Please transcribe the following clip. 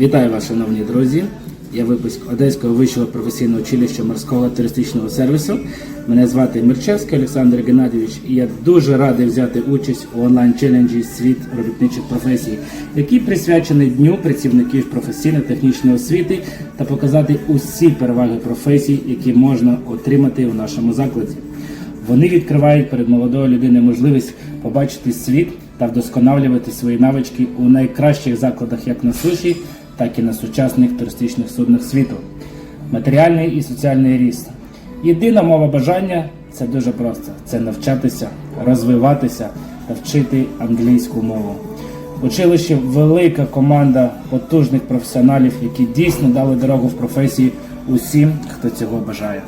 Вітаю вас, шановні друзі. Я випуск Одеського вищого професійного училища морського туристичного сервісу. Мене звати Мирчевський Олександр Геннадійович, і я дуже радий взяти участь у онлайн-челенджі Світ робітничих професій, який присвячений Дню працівників професійно-технічної освіти та показати усі переваги професій, які можна отримати у нашому закладі. Вони відкривають перед молодою людиною можливість побачити світ та вдосконалювати свої навички у найкращих закладах як на суші, так і на сучасних туристичних суднах світу. Матеріальний і соціальний ріст. Єдина мова бажання це дуже просто: це навчатися, розвиватися та вчити англійську мову. Училище велика команда потужних професіоналів, які дійсно дали дорогу в професії усім, хто цього бажає.